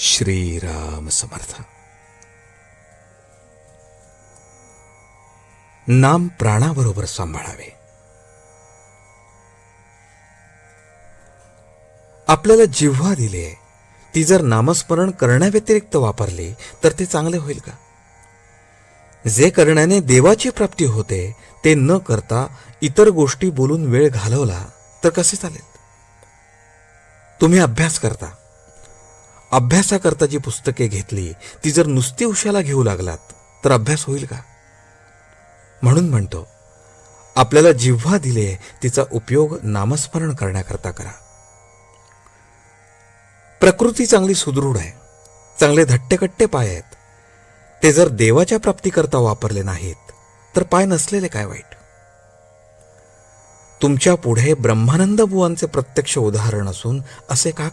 श्रीराम समर्थ. नाम प्राणाबरोबर सांभाळावे. आपल्याला जिव्हा दिले ती जर नामस्मरण करण्याव्यतिरिक्त वापरली तर ते चांगले होईल का? जे करण्याने देवाची प्राप्ती होते ते न करता इतर गोष्टी बोलून वेळ घालवला तर कसे चालेल? तुम्ही अभ्यास करता. अभ्यासाकरता जी पुस्तके घेतली ती जर नुसती उशाला घेऊ लागलात तर अभ्यास होईल का? म्हणून म्हणतो आपल्याला जिव्हा दिले तिचा उपयोग नामस्मरण करण्याकरता करा. प्रकृती चांगली सुदृढ आहे चांगले धट्टेकट्टे पाय आहेत. ते जर देवाच्या प्राप्तीकरता वापरले नाहीत तर पाय नसलेले काय वाईट? तुमच्यापुढे ब्रह्मानंद बुवांचे प्रत्यक्ष उदाहरण असून असे का